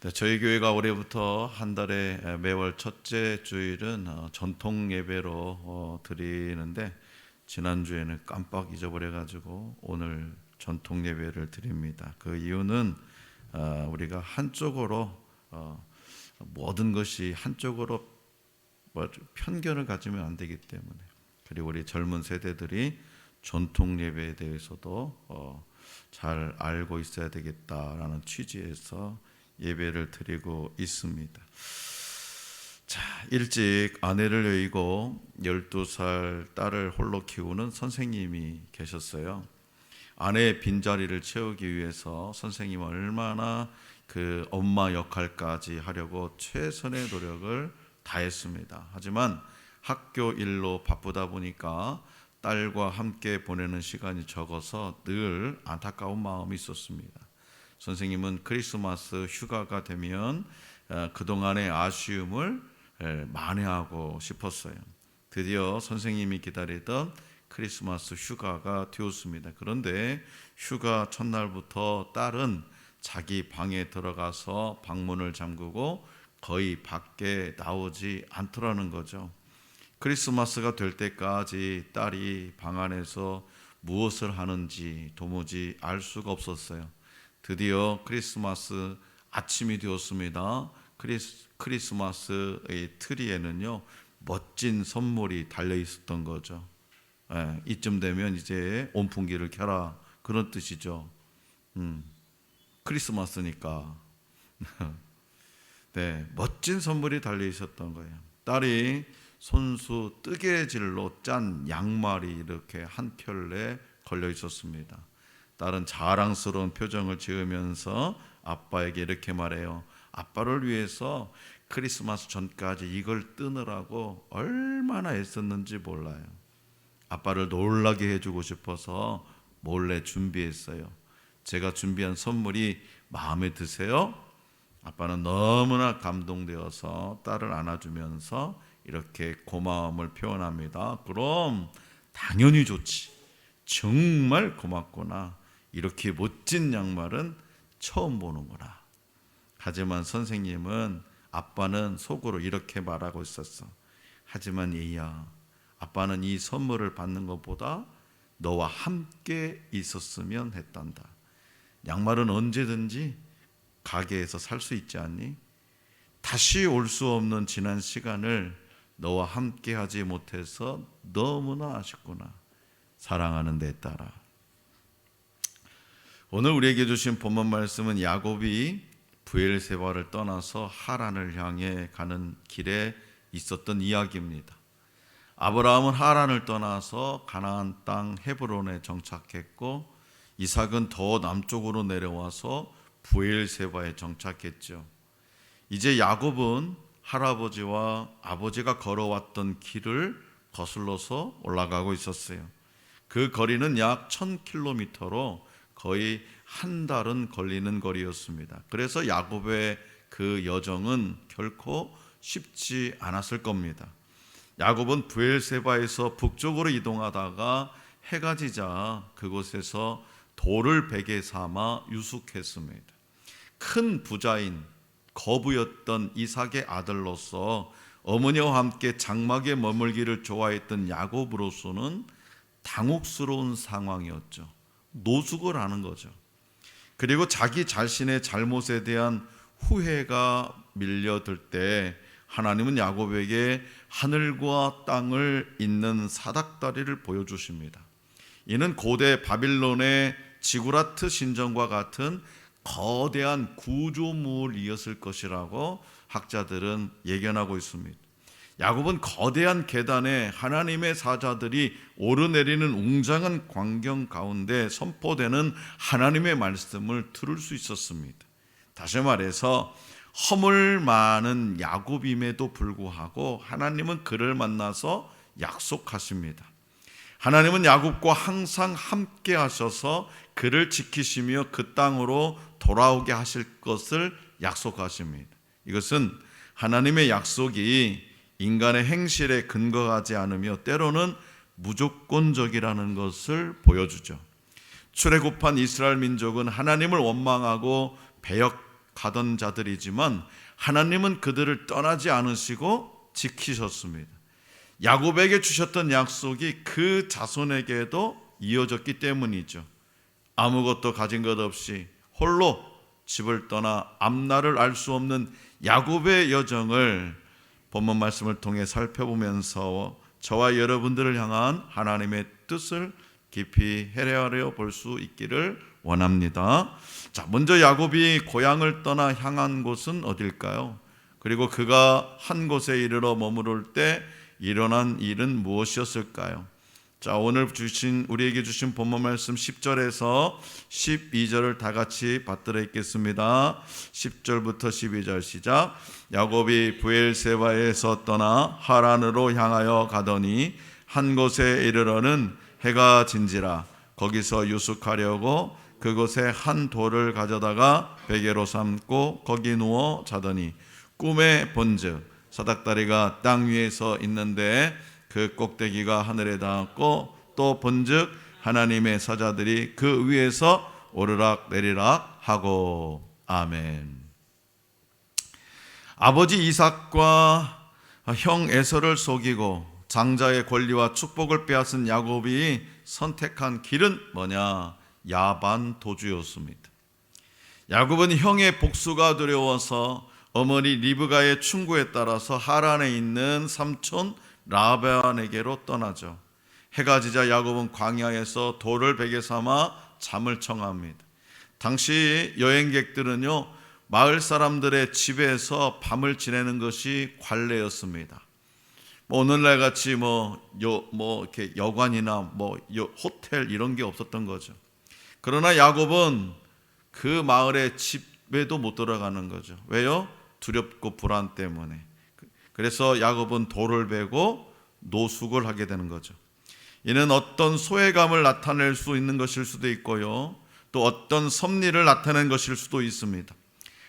네, 저희 교회가 올해부터 한 달에 매월 첫째 주일은 어, 전통 예배로 어, 드리는데 지난 주에는 깜빡 잊어버려 가지고 오늘 전통 예배를 드립니다. 그 이유는 어, 우리가 한쪽으로 어, 모든 것이 한쪽으로 뭐 편견을 가지면 안 되기 때문에 그리고 우리 젊은 세대들이 전통 예배에 대해서도 어, 잘 알고 있어야 되겠다라는 취지에서 예배를 드리고 있습니다. 자, 일찍 아내를 여의고 12살 딸을 홀로 키우는 선생님이 계셨어요. 아내의 빈자리를 채우기 위해서 선생님은 얼마나 그 엄마 역할까지 하려고 최선의 노력을 다했습니다. 하지만 학교 일로 바쁘다 보니까 딸과 함께 보내는 시간이 적어서 늘 안타까운 마음이 있었습니다. 선생님은 크리스마스 휴가가 되면 어, 그동안의 아쉬움을 만회하고 싶었어요. 드디어 선생님이 기다리던 크리스마스 휴가가 되었습니다. 그런데 휴가 첫날부터 딸은 자기 방에 들어가서 방문을 잠그고 거의 밖에 나오지 않더라는 거죠. 크리스마스가 될 때까지 딸이 방 안에서 무엇을 하는지 도무지 알 수가 없었어요. 드디어 크리스마스 아침이 되었습니다. 크리스, 크리스마스의 트리에는요 멋진 선물이 달려 있었던 거죠. 예, 이쯤 되면 이제 온풍기를 켜라 그런 뜻이죠. 음, 크리스마스니까. 네, 멋진 선물이 달려 있었던 거예요. 딸이 손수 뜨개질로 짠 양말이 이렇게 한 켤레 걸려 있었습니다. 딸은 자랑스러운 표정을 지으면서 아빠에게 이렇게 말해요. 아빠를 위해서 크리스마스 전까지 이걸 뜨느라고 얼마나 애썼는지 몰라요. 아빠를 놀라게 해주고 싶어서 몰래 준비했어요. 제가 준비한 선물이 마음에 드세요? 아빠는 너무나 감동되어서 딸을 안아주면서 이렇게 고마움을 표현합니다. 그럼 당연히 좋지. 정말 고맙구나. 이렇게 멋진 양말은 처음 보는구나. 하지만 선생님은 아빠는 속으로 이렇게 말하고 있었어. 하지만 얘야, 아빠는 이 선물을 받는 것보다 너와 함께 있었으면 했단다. 양말은 언제든지 가게에서 살 수 있지 않니? 다시 올 수 없는 지난 시간을 너와 함께 하지 못해서 너무나 아쉽구나. 사랑하는 내 딸아. 오늘 우리에게 주신 본문 말씀은 야곱이 부엘세바를 떠나서 하란을 향해 가는 길에 있었던 이야기입니다. 아브라함은 하란을 떠나서 가나안 땅 헤브론에 정착했고 이삭은 더 남쪽으로 내려와서 부엘세바에 정착했죠. 이제 야곱은 할아버지와 아버지가 걸어왔던 길을 거슬러서 올라가고 있었어요. 그 거리는 약 1000km로 거의 한 달은 걸리는 거리였습니다. 그래서 야곱의 그 여정은 결코 쉽지 않았을 겁니다. 야곱은 부엘세바에서 북쪽으로 이동하다가 해가 지자 그곳에서 돌을 베개 삼아 유숙했습니다. 큰 부자인 거부였던 이삭의 아들로서 어머니와 함께 장막에 머물기를 좋아했던 야곱으로서는 당혹스러운 상황이었죠. 노숙을 하는 거죠. 그리고 자기 자신의 잘못에 대한 후회가 밀려들 때 하나님은 야곱에게 하늘과 땅을 잇는 사닥다리를 보여주십니다. 이는 고대 바빌론의 지구라트 신전과 같은 거대한 구조물이었을 것이라고 학자들은 예견하고 있습니다. 야곱은 거대한 계단에 하나님의 사자들이 오르내리는 웅장한 광경 가운데 선포되는 하나님의 말씀을 들을 수 있었습니다. 다시 말해서 허물 많은 야곱임에도 불구하고 하나님은 그를 만나서 약속하십니다. 하나님은 야곱과 항상 함께 하셔서 그를 지키시며 그 땅으로 돌아오게 하실 것을 약속하십니다. 이것은 하나님의 약속이 인간의 행실에 근거하지 않으며 때로는 무조건적이라는 것을 보여주죠. 출애굽한 이스라엘 민족은 하나님을 원망하고 배역 가던 자들이지만 하나님은 그들을 떠나지 않으시고 지키셨습니다. 야곱에게 주셨던 약속이 그 자손에게도 이어졌기 때문이죠. 아무것도 가진 것 없이 홀로 집을 떠나 앞날을 알 수 없는 야곱의 여정을 본문 말씀을 통해 살펴보면서 저와 여러분들을 향한 하나님의 뜻을 깊이 헤아려 볼 수 있기를 원합니다. 자, 먼저 야곱이 고향을 떠나 향한 곳은 어딜까요? 그리고 그가 한 곳에 이르러 머무를 때 일어난 일은 무엇이었을까요? 자, 오늘 주신 우리에게 주신 본문 말씀 10절에서 12절을 다 같이 받들어 읽겠습니다. 10절부터 12절 시작. 야곱이 부엘세바에서 떠나 하란으로 향하여 가더니 한 곳에 이르러는 해가 진지라 거기서 유숙하려고 그곳에 한 돌을 가져다가 베개로 삼고 거기 누워 자더니 꿈에 본즉 사닥다리가 땅 위에 서 있는데 그 꼭대기가 하늘에 닿았고 또 본즉 하나님의 사자들이 그 위에서 오르락 내리락 하고 아멘. 아버지 이삭과 형 에서를 속이고 장자의 권리와 축복을 빼앗은 야곱이 선택한 길은 뭐냐? 야반 도주였습니다. 야곱은 형의 복수가 두려워서 어머니 리브가의 충고에 따라서 하란에 있는 삼촌 라반에게로 떠나죠. 해가 지자 야곱은 광야에서 돌을 베개 삼아 잠을 청합니다. 당시 여행객들은요 마을 사람들의 집에서 밤을 지내는 것이 관례였습니다. 뭐 오늘날 같이 뭐요뭐 뭐 이렇게 여관이나 뭐 호텔 이런 게 없었던 거죠. 그러나 야곱은 그 마을의 집에도 못 들어가는 거죠. 왜요? 두렵고 불안 때문에. 그래서 야곱은 돌을 베고 노숙을 하게 되는 거죠. 이는 어떤 소외감을 나타낼 수 있는 것일 수도 있고요. 또 어떤 섭리를 나타낸 것일 수도 있습니다.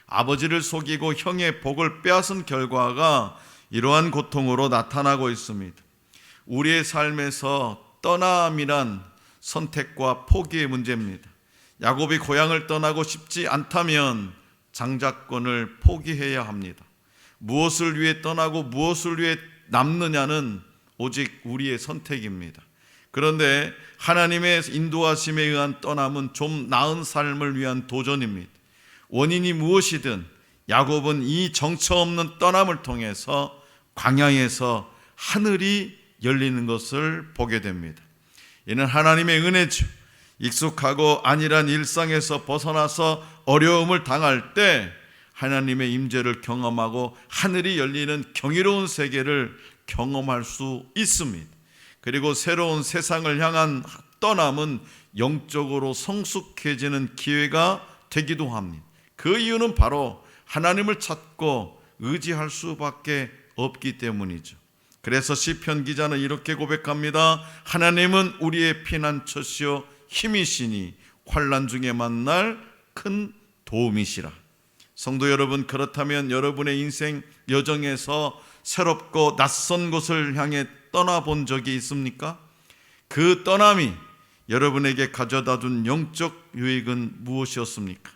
아버지를 속이고 형의 복을 빼앗은 결과가 이러한 고통으로 나타나고 있습니다. 우리의 삶에서 떠남이란 선택과 포기의 문제입니다. 야곱이 고향을 떠나고 싶지 않다면 장자권을 포기해야 합니다. 무엇을 위해 떠나고 무엇을 위해 남느냐는 오직 우리의 선택입니다. 그런데 하나님의 인도하심에 의한 떠남은 좀 나은 삶을 위한 도전입니다. 원인이 무엇이든 야곱은 이 정처 없는 떠남을 통해서 광야에서 하늘이 열리는 것을 보게 됩니다. 이는 하나님의 은혜죠. 익숙하고 안일한 일상에서 벗어나서 어려움을 당할 때 하나님의 임재를 경험하고 하늘이 열리는 경이로운 세계를 경험할 수 있습니다. 그리고 새로운 세상을 향한 떠남은 영적으로 성숙해지는 기회가 되기도 합니다. 그 이유는 바로 하나님을 찾고 의지할 수밖에 없기 때문이죠. 그래서 시편 기자는 이렇게 고백합니다. 하나님은 우리의 피난처시요 힘이시니 환란 중에 만날 큰 도움이시라. 성도 여러분 그렇다면 여러분의 인생 여정에서 새롭고 낯선 곳을 향해 떠나본 적이 있습니까? 그 떠남이 여러분에게 가져다 준 영적 유익은 무엇이었습니까?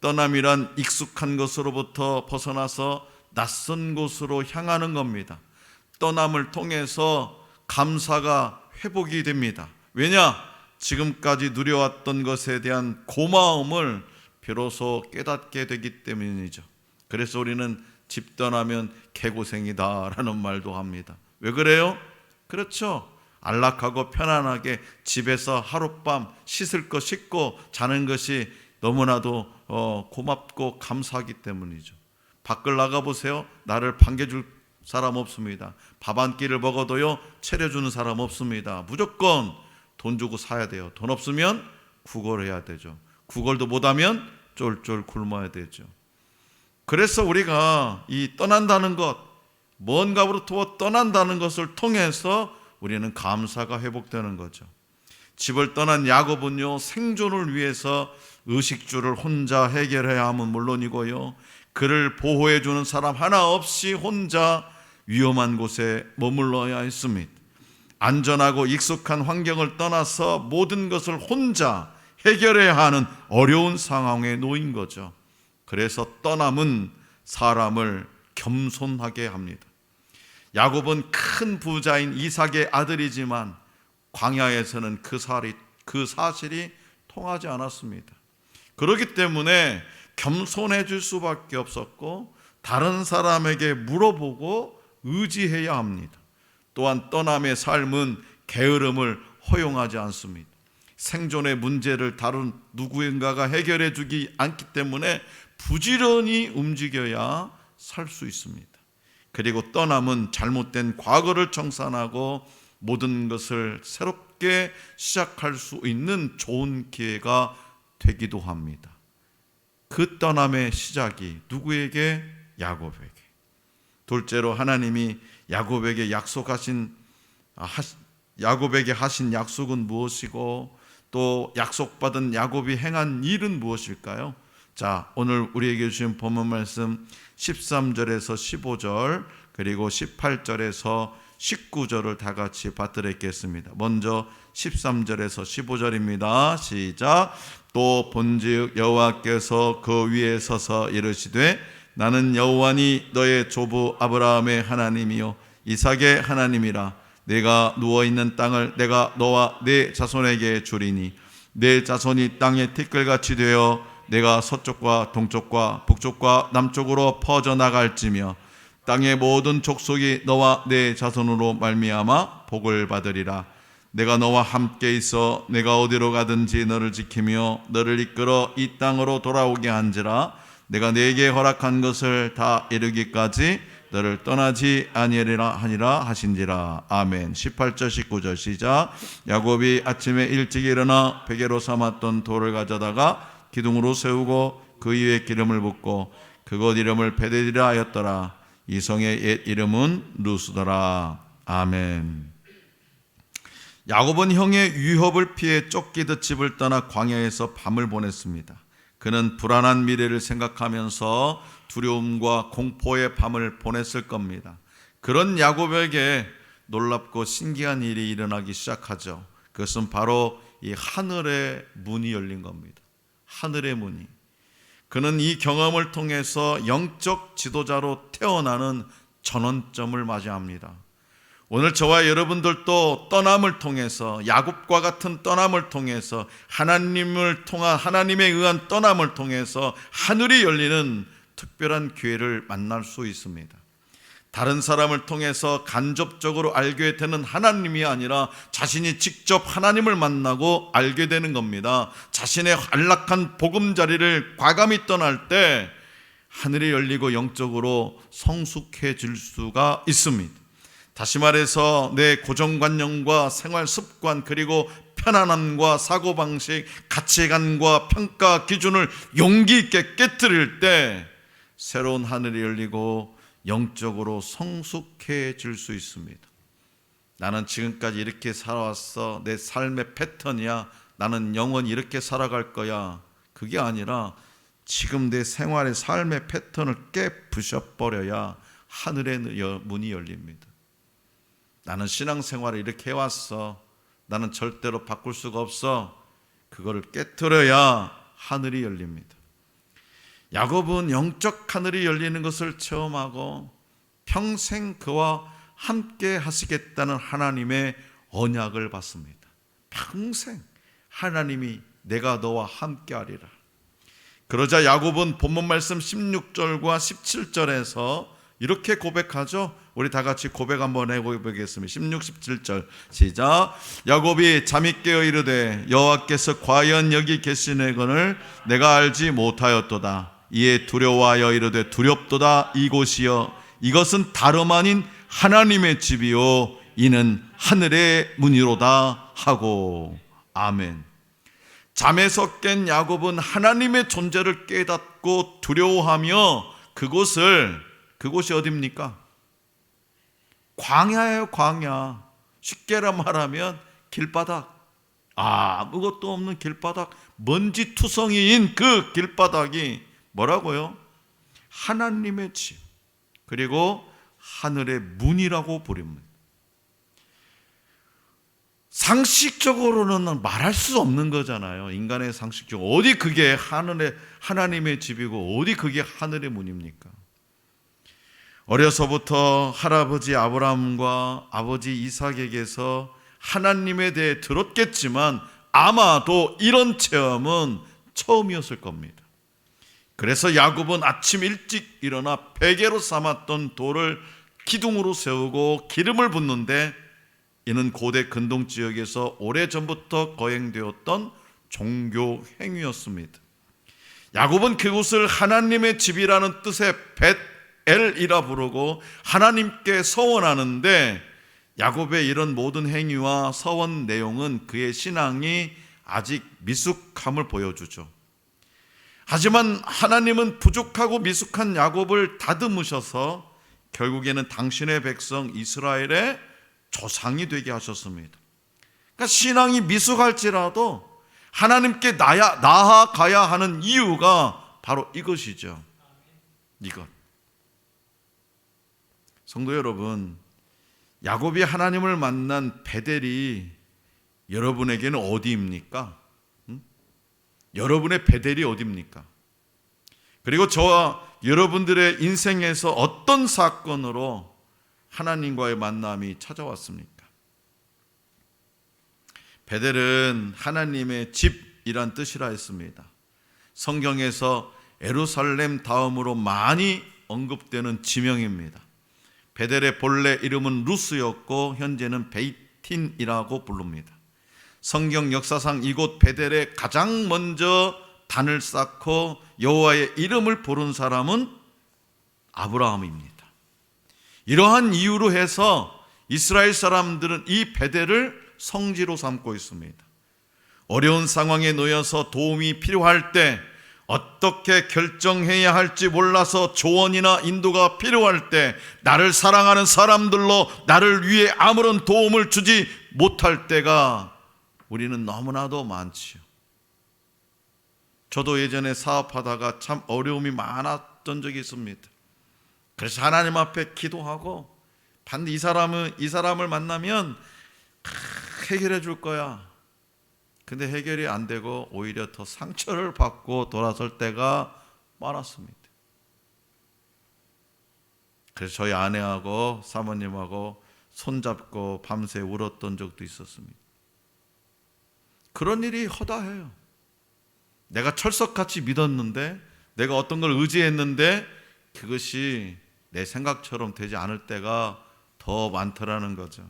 떠남이란 익숙한 것으로부터 벗어나서 낯선 곳으로 향하는 겁니다. 떠남을 통해서 감사가 회복이 됩니다. 왜냐? 지금까지 누려왔던 것에 대한 고마움을 비로소 깨닫게 되기 때문이죠. 그래서 우리는 집 떠나면 개고생이다라는 말도 합니다. 왜 그래요? 그렇죠. 안락하고 편안하게 집에서 하룻밤 씻을 거 씻고 자는 것이 너무나도 어, 고맙고 감사하기 때문이죠. 밖을 나가 보세요. 나를 반겨줄 사람 없습니다. 밥 한 끼를 먹어도요 차려주는 사람 없습니다. 무조건 돈 주고 사야 돼요. 돈 없으면 구걸해야 되죠. 구걸도 못하면 쫄쫄 굶어야 되죠. 그래서 우리가 이 떠난다는 것, 뭔가로부터 떠난다는 것을 통해서 우리는 감사가 회복되는 거죠. 집을 떠난 야곱은요 생존을 위해서 의식주를 혼자 해결해야 함은 물론이고요 그를 보호해 주는 사람 하나 없이 혼자 위험한 곳에 머물러야 했습니다. 안전하고 익숙한 환경을 떠나서 모든 것을 혼자 해결해야 하는 어려운 상황에 놓인 거죠. 그래서 떠남은 사람을 겸손하게 합니다. 야곱은 큰 부자인 이삭의 아들이지만 광야에서는 그 사실이, 그 사실이 통하지 않았습니다. 그렇기 때문에 겸손해질 수밖에 없었고 다른 사람에게 물어보고 의지해야 합니다. 또한 떠남의 삶은 게으름을 허용하지 않습니다. 생존의 문제를 다른 누구인가가 해결해 주기 않기 때문에 부지런히 움직여야 살 수 있습니다. 그리고 떠남은 잘못된 과거를 청산하고 모든 것을 새롭게 시작할 수 있는 좋은 기회가 되기도 합니다. 그 떠남의 시작이 누구에게? 야곱에게. 둘째로 하나님이 야곱에게 약속하신 아, 야곱에게 하신 약속은 무엇이고 또 약속받은 야곱이 행한 일은 무엇일까요? 자, 오늘 우리에게 주신 본문 말씀 13절에서 15절 그리고 18절에서 19절을 다 같이 받들겠습니다. 먼저 13절에서 15절입니다. 시작. 또 본즉 여호와께서 그 위에 서서 이르시되 나는 여호와니 너의 조부 아브라함의 하나님이요 이삭의 하나님이라 내가 누워 있는 땅을 내가 너와 내 자손에게 주리니 내 자손이 땅의 티끌같이 되어 내가 서쪽과 동쪽과 북쪽과 남쪽으로 퍼져 나갈지며 땅의 모든 족속이 너와 내 자손으로 말미암아 복을 받으리라. 내가 너와 함께 있어 내가 어디로 가든지 너를 지키며 너를 이끌어 이 땅으로 돌아오게 한지라 내가 네게 허락한 것을 다 이루기까지 너를 떠나지 아니하리라 하니라 하신지라. 아멘. 18절 19절 시작. 야곱이 아침에 일찍 일어나 베개로 삼았던 돌을 가져다가 기둥으로 세우고 그 위에 기름을 붓고 그곳 이름을 베데리라 하였더라. 이 성의 옛 이름은 루스더라. 아멘. 야곱은 형의 위협을 피해 쫓기듯 집을 떠나 광야에서 밤을 보냈습니다 그는 불안한 미래를 생각하면서 두려움과 공포의 밤을 보냈을 겁니다. 그런 야곱에게 놀랍고 신기한 일이 일어나기 시작하죠. 그것은 바로 이 하늘의 문이 열린 겁니다. 하늘의 문이. 그는 이 경험을 통해서 영적 지도자로 태어나는 전원점을 맞이합니다. 오늘 저와 여러분들도 떠남을 통해서 야곱과 같은 떠남을 통해서 하나님을 통한 하나님에 의한 떠남을 통해서 하늘이 열리는 특별한 기회를 만날 수 있습니다. 다른 사람을 통해서 간접적으로 알게 되는 하나님이 아니라 자신이 직접 하나님을 만나고 알게 되는 겁니다. 자신의 안락한 보금자리를 과감히 떠날 때 하늘이 열리고 영적으로 성숙해질 수가 있습니다. 다시 말해서 내 고정관념과 생활 습관 그리고 편안함과 사고방식, 가치관과 평가 기준을 용기 있게 깨뜨릴 때 새로운 하늘이 열리고 영적으로 성숙해질 수 있습니다. 나는 지금까지 이렇게 살아왔어. 내 삶의 패턴이야. 나는 영원히 이렇게 살아갈 거야. 그게 아니라 지금 내 생활의 삶의 패턴을 깨부셔버려야 하늘의 문이 열립니다. 나는 신앙생활을 이렇게 해왔어. 나는 절대로 바꿀 수가 없어. 그거를 깨뜨려야 하늘이 열립니다. 야곱은 영적 하늘이 열리는 것을 체험하고 평생 그와 함께 하시겠다는 하나님의 언약을 받습니다. 평생 하나님이 내가 너와 함께 하리라. 그러자 야곱은 본문 말씀 16절과 17절에서 이렇게 고백하죠. 우리 다 같이 고백 한번 해보겠습니다. 16, 17절 시작. 야곱이 잠이 깨어 이르되 여호와께서 과연 여기 계시네건을 내가 알지 못하였도다. 이에 두려워하여 이르되 두렵도다 이곳이여 이것은 다름 아닌 하나님의 집이요 이는 하늘의 문이로다 하고 아멘. 잠에서 깬 야곱은 하나님의 존재를 깨닫고 두려워하며 그곳을 그곳이 어딥니까? 광야예요, 광야. 쉽게라 말하면 길바닥. 아무것도 없는 길바닥, 먼지 투성이인 그 길바닥이 뭐라고요? 하나님의 집. 그리고 하늘의 문이라고 부릅니다. 상식적으로는 말할 수 없는 거잖아요. 인간의 상식적 어디 그게 하늘의 하나님의 집이고 어디 그게 하늘의 문입니까? 어려서부터 할아버지 아브라함과 아버지 이삭에게서 하나님에 대해 들었겠지만 아마도 이런 체험은 처음이었을 겁니다. 그래서 야곱은 아침 일찍 일어나 베개로 삼았던 돌을 기둥으로 세우고 기름을 붓는데 이는 고대 근동 지역에서 오래전부터 거행되었던 종교 행위였습니다. 야곱은 그곳을 하나님의 집이라는 뜻의 벳 엘이라 부르고 하나님께 서원하는데 야곱의 이런 모든 행위와 서원 내용은 그의 신앙이 아직 미숙함을 보여주죠. 하지만 하나님은 부족하고 미숙한 야곱을 다듬으셔서 결국에는 당신의 백성 이스라엘의 조상이 되게 하셨습니다. 그러니까 신앙이 미숙할지라도 하나님께 나아가야 하는 이유가 바로 이것이죠. 이것. 성도 여러분, 야곱이 하나님을 만난 베델이 여러분에게는 어디입니까? 응? 여러분의 베델이 어디입니까? 그리고 저와 여러분들의 인생에서 어떤 사건으로 하나님과의 만남이 찾아왔습니까? 베델은 하나님의 집이란 뜻이라 했습니다. 성경에서 에루살렘 다음으로 많이 언급되는 지명입니다. 베델의 본래 이름은 루스였고 현재는 베이틴이라고 부릅니다. 성경 역사상 이곳 베델에 가장 먼저 단을 쌓고 여호와의 이름을 부른 사람은 아브라함입니다. 이러한 이유로 해서 이스라엘 사람들은 이 베델을 성지로 삼고 있습니다. 어려운 상황에 놓여서 도움이 필요할 때 어떻게 결정해야 할지 몰라서 조언이나 인도가 필요할 때 나를 사랑하는 사람들로 나를 위해 아무런 도움을 주지 못할 때가 우리는 너무나도 많지요. 저도 예전에 사업하다가 참 어려움이 많았던 적이 있습니다. 그래서 하나님 앞에 기도하고 반드 이 사람은 이 사람을 만나면 해결해 줄 거야. 근데 해결이 안 되고 오히려 더 상처를 받고 돌아설 때가 많았습니다. 그래서 저희 아내하고 사모님하고 손잡고 밤새 울었던 적도 있었습니다. 그런 일이 허다해요. 내가 철석같이 믿었는데, 내가 어떤 걸 의지했는데, 그것이 내 생각처럼 되지 않을 때가 더 많더라는 거죠.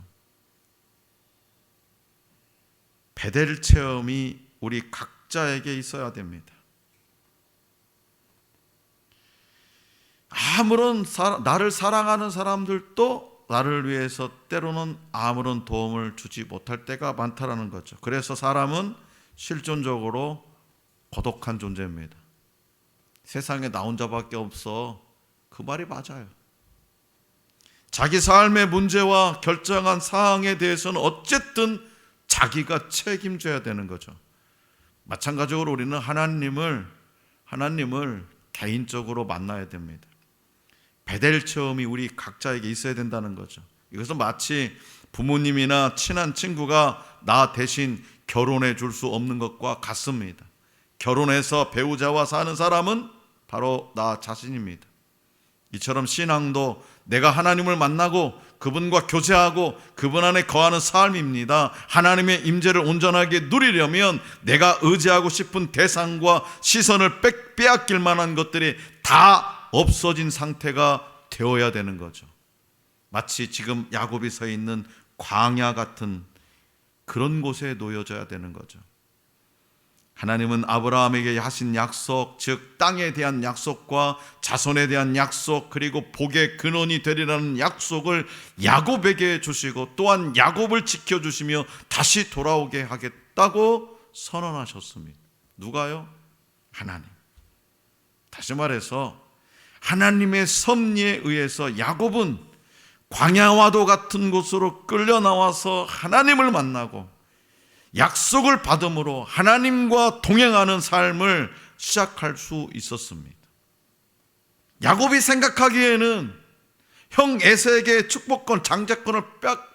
베델 체험이 우리 각자에게 있어야 됩니다. 아무런 사, 나를 사랑하는 사람들도 나를 위해서 때로는 아무런 도움을 주지 못할 때가 많다라는 거죠. 그래서 사람은 실존적으로 고독한 존재입니다. 세상에 나 혼자밖에 없어. 그 말이 맞아요. 자기 삶의 문제와 결정한 사항에 대해서는 어쨌든 자기가 책임져야 되는 거죠. 마찬가지로 우리는 하나님을 하나님을 개인적으로 만나야 됩니다. 베델 체험이 우리 각자에게 있어야 된다는 거죠. 이것은 마치 부모님이나 친한 친구가 나 대신 결혼해 줄 수 없는 것과 같습니다. 결혼해서 배우자와 사는 사람은 바로 나 자신입니다. 이처럼 신앙도 내가 하나님을 만나고 그분과 교제하고 그분 안에 거하는 삶입니다. 하나님의 임재를 온전하게 누리려면 내가 의지하고 싶은 대상과 시선을 빼앗길 만한 것들이 다 없어진 상태가 되어야 되는 거죠. 마치 지금 야곱이 서 있는 광야 같은 그런 곳에 놓여져야 되는 거죠. 하나님은 아브라함에게 하신 약속, 즉 땅에 대한 약속과 자손에 대한 약속, 그리고 복의 근원이 되리라는 약속을 야곱에게 주시고 또한 야곱을 지켜 주시며 다시 돌아오게 하겠다고 선언하셨습니다. 누가요? 하나님. 다시 말해서 하나님의 섭리에 의해서 야곱은 광야와도 같은 곳으로 끌려 나와서 하나님을 만나고 약속을 받음으로 하나님과 동행하는 삶을 시작할 수 있었습니다. 야곱이 생각하기에는 형 에세에게 축복권, 장자권을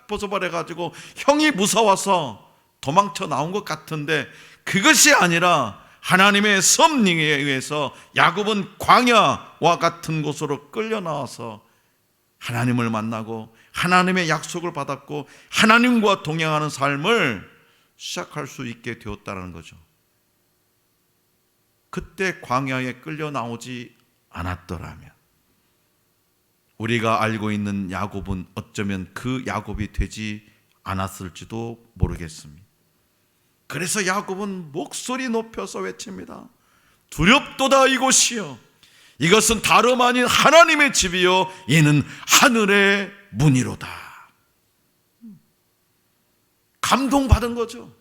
벌써버려 가지고 형이 무서워서 도망쳐 나온 것 같은데 그것이 아니라 하나님의 섭리에 의해서 야곱은 광야와 같은 곳으로 끌려 나와서 하나님을 만나고 하나님의 약속을 받았고 하나님과 동행하는 삶을 시작할 수 있게 되었다는 거죠. 그때 광야에 끌려 나오지 않았더라면 우리가 알고 있는 야곱은 어쩌면 그 야곱이 되지 않았을지도 모르겠습니다. 그래서 야곱은 목소리 높여서 외칩니다. 두렵도다 이곳이여. 이것은 다름 아닌 하나님의 집이요. 이는 하늘의 문이로다. 감동받은 거죠.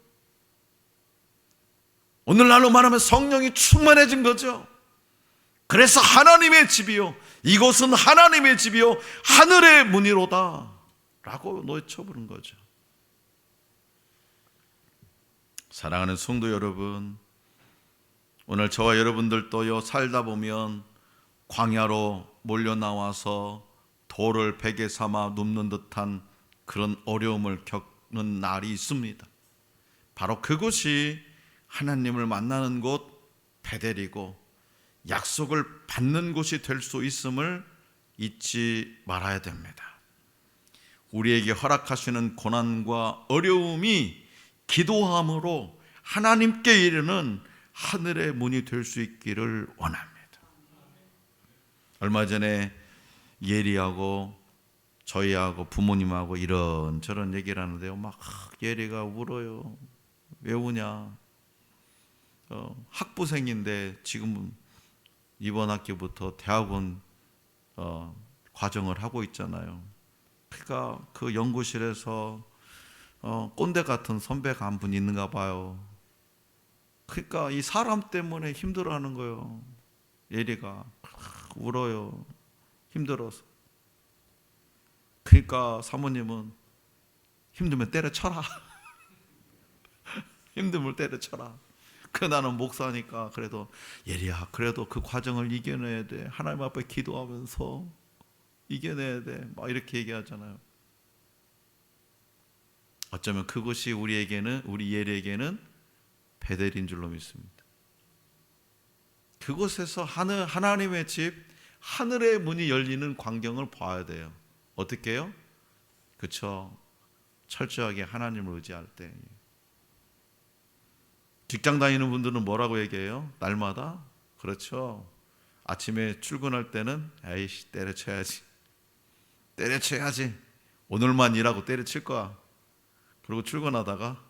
오늘날로 말하면 성령이 충만해진 거죠. 그래서 하나님의 집이요. 이곳은 하나님의 집이요. 하늘의 문이로다. 라고 놓쳐부른 거죠. 사랑하는 성도 여러분, 오늘 저와 여러분들도요, 살다 보면 광야로 몰려 나와서 돌을 베개 삼아 눕는 듯한 그런 어려움을 겪 는 날이 있습니다. 바로 그곳이 하나님을 만나는 곳 베델이고 약속을 받는 곳이 될 수 있음을 잊지 말아야 됩니다. 우리에게 허락하시는 고난과 어려움이 기도함으로 하나님께 이르는 하늘의 문이 될 수 있기를 원합니다. 얼마 전에 예리하고 저희하고 부모님하고 이런 저런 얘기를 하는데요. 막 예리가 울어요. 왜 우냐? 어, 학부생인데 지금 이번 학기부터 대학원 어, 과정을 하고 있잖아요. 그러니까 그 연구실에서 어, 꼰대 같은 선배가 한 분 있는가 봐요. 그러니까 이 사람 때문에 힘들어하는 거예요. 예리가 울어요. 힘들어서. 그러니까 사모님은 힘들면 때려쳐라. 힘들면 때려쳐라. 그 나는 목사니까 그래도 예리야 그래도 그 과정을 이겨내야 돼. 하나님 앞에 기도하면서 이겨내야 돼. 막 이렇게 얘기하잖아요. 어쩌면 그것이 우리에게는 우리 예리에게는 베델인 줄로 믿습니다. 그곳에서 하늘 하나님의 집 하늘의 문이 열리는 광경을 봐야 돼요. 어떻게요? 그쵸? 철저하게 하나님을 의지할 때. 직장 다니는 분들은 뭐라고 얘기해요? 날마다? 그렇죠. 아침에 출근할 때는 에이씨 때려쳐야지. 때려쳐야지. 오늘만 일하고 때려칠 거야. 그리고 출근하다가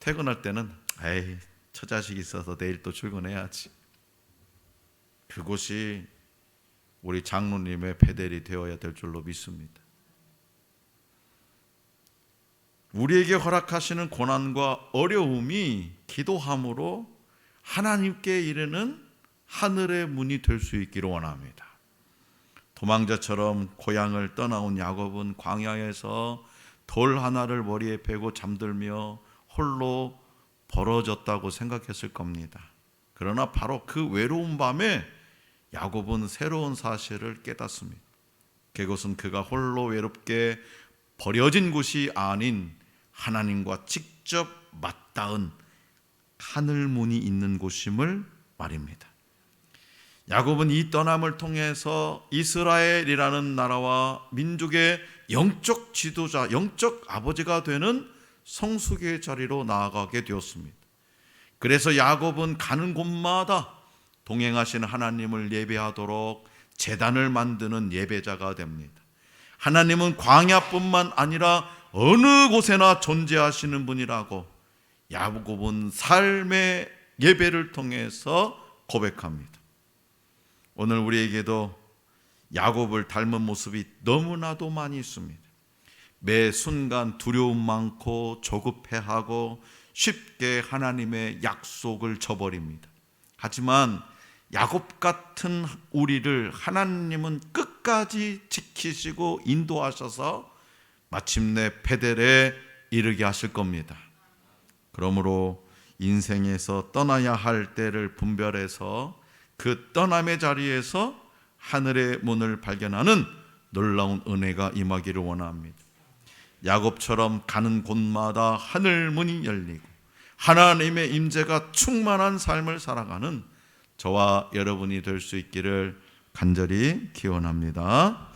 퇴근할 때는 에이 처자식 있어서 내일 또 출근해야지. 그곳이 우리 장로님의 베델이 되어야 될 줄로 믿습니다. 우리에게 허락하시는 고난과 어려움이 기도함으로 하나님께 이르는 하늘의 문이 될 수 있기를 원합니다. 도망자처럼 고향을 떠나온 야곱은 광야에서 돌 하나를 머리에 베고 잠들며 홀로 벌어졌다고 생각했을 겁니다. 그러나 바로 그 외로운 밤에 야곱은 새로운 사실을 깨닫습니다. 그것은 그가 홀로 외롭게 버려진 곳이 아닌 하나님과 직접 맞닿은 하늘 문이 있는 곳임을 말입니다. 야곱은 이 떠남을 통해서 이스라엘이라는 나라와 민족의 영적 지도자, 영적 아버지가 되는 성숙의 자리로 나아가게 되었습니다. 그래서 야곱은 가는 곳마다 동행하시는 하나님을 예배하도록 재단을 만드는 예배자가 됩니다. 하나님은 광야뿐만 아니라 어느 곳에나 존재하시는 분이라고 야곱은 삶의 예배를 통해서 고백합니다. 오늘 우리에게도 야곱을 닮은 모습이 너무나도 많이 있습니다. 매 순간 두려움 많고 조급해하고 쉽게 하나님의 약속을 저버립니다. 하지만 야곱 같은 우리를 하나님은 끝까지 지키시고 인도하셔서 마침내 페델에 이르게 하실 겁니다. 그러므로 인생에서 떠나야 할 때를 분별해서 그 떠남의 자리에서 하늘의 문을 발견하는 놀라운 은혜가 임하기를 원합니다. 야곱처럼 가는 곳마다 하늘 문이 열리고 하나님의 임재가 충만한 삶을 살아가는 저와 여러분이 될 수 있기를 간절히 기원합니다.